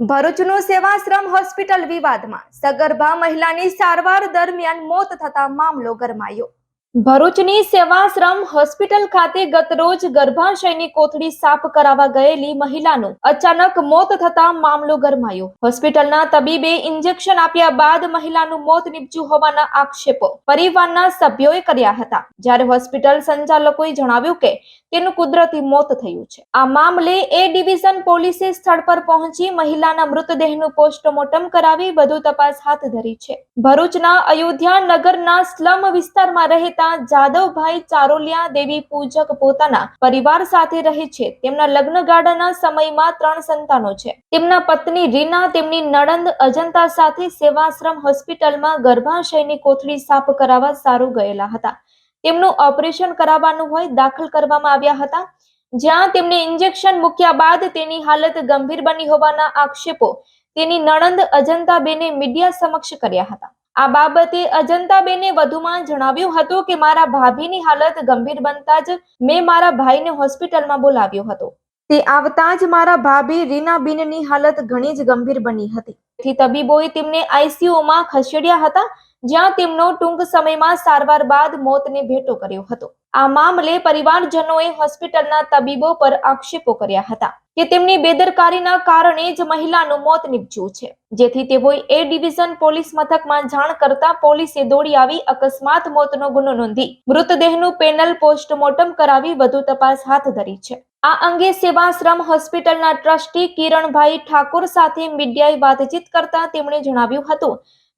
ભરૂચનું સેવાશ્રમ hospital વિવાદમાં સગર્ભા મહિલાની સારવાર દરમિયાન મોત થતા મામલો ગરમાયો. ભરૂચની સેવાશ્રમ હોસ્પિટલ ખાતે ગતરોજ ગર્ભાશયની કોથળી સાફ કરાવવા ગયેલી મહિલાનું અચાનક મોત થતા મામલો ગરમાયો. હોસ્પિટલના તબીબે ઇન્જેક્શન આપ્યા બાદ મહિલાનું મોત નીપજ્યું હોવાના આક્ષેપો પરિવારના સભ્યોએ કર્યા હતા. જ્યારે હોસ્પિટલ સંચાલકોએ જણાવ્યું કે તેનું કુદરતી મોત થયું છે. આ મામલે એ ડિવિઝન પોલીસે સ્થળ પર પહોંચી મહિલાના મૃતદેહનું પોસ્ટમોર્ટમ કરાવી વધુ તપાસ હાથ ધરી છે. ભરૂચના અયોધ્યા નગરના સ્લમ વિસ્તારમાં રહેતા જાદવભાઈ ચારોલિયા દેવી પૂજક પોતાના પરિવાર સાથે રહે છે. તેમના લગ્નગાળાના સમયમાં ત્રણ સંતાનો છે. તેમના પત્ની રીના તેમની નણંદ અજંતા સાથે સેવાશ્રમ હોસ્પિટલમાં ગર્ભાશયની કોથળી સાફ કરાવવા સારું ગયેલા હતા. તેમનું ઓપરેશન કરાવવાનું હોય, દાખલ કરવામાં આવ્યા હતા. જ્યાં તેમને ઇન્જેક્શન મૂક્યા બાદ તેની હાલત ગંભીર બની હોવાના આક્ષેપો તેની નણંદ અજંતાબેને મીડિયા સમક્ષ કર્યા હતા. આ બાબતે અજંતાબેને વધુમાં જણાવ્યું હતું કે, મારા ભાભીની હાલત ગંભીર બનતા જ મેં મારા ભાઈને હોસ્પિટલમાં બોલાવ્યો હતો. તે આવતા જ મારા ભાભી રીનાબેનની હાલત ઘણી જ ગંભીર બની હતી. તેથી તબીબોએ તેમને આઈસીયુમાં ખસેડ્યા હતા. જ્યાં તેમનો ટૂંક સમયમાં સારવાર બાદ મોતને ભેટો કર્યો હતો. આ મામલે પરિવારજનોએ હોસ્પિટલના તબીબો પર આક્ષેપો કર્યા હતા કે તેમની બેદરકારીના કારણે જ મહિલાનું મોત નીપજ્યું છે. જેથી તેઓએ એ ડિવિઝન પોલીસ મથકમાં જાણ કરતા પોલીસે દોડી આવી અકસ્માત મોતનો ગુનો નોંધી મૃતદેહનું પેનલ પોસ્ટમોર્ટમ કરાવી વધુ તપાસ હાથ ધરી છે. આ અંગે સેવાશ્રમ હોસ્પિટલના ટ્રસ્ટી કિરણભાઈ ઠાકોર સાથે મીડિયાએ વાતચીત કરતા તેમણે જણાવ્યું હતું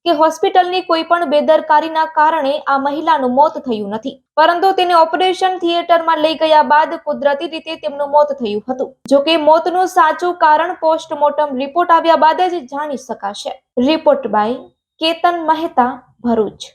કે હોસ્પિટલની કોઈ પણ બેદરકારીના કારણે આ મહિલાનું મોત થયું નથી. પરંતુ તેને ઓપરેશન થિયેટરમાં લઈ ગયા બાદ કુદરતી રીતે તેમનું મોત થયું હતું. જો કે મોતનું સાચું કારણ પોસ્ટમોર્ટમ રિપોર્ટ આવ્યા બાદ જ જાણી શકાશે. Report by Ketan Mehta Bharuch.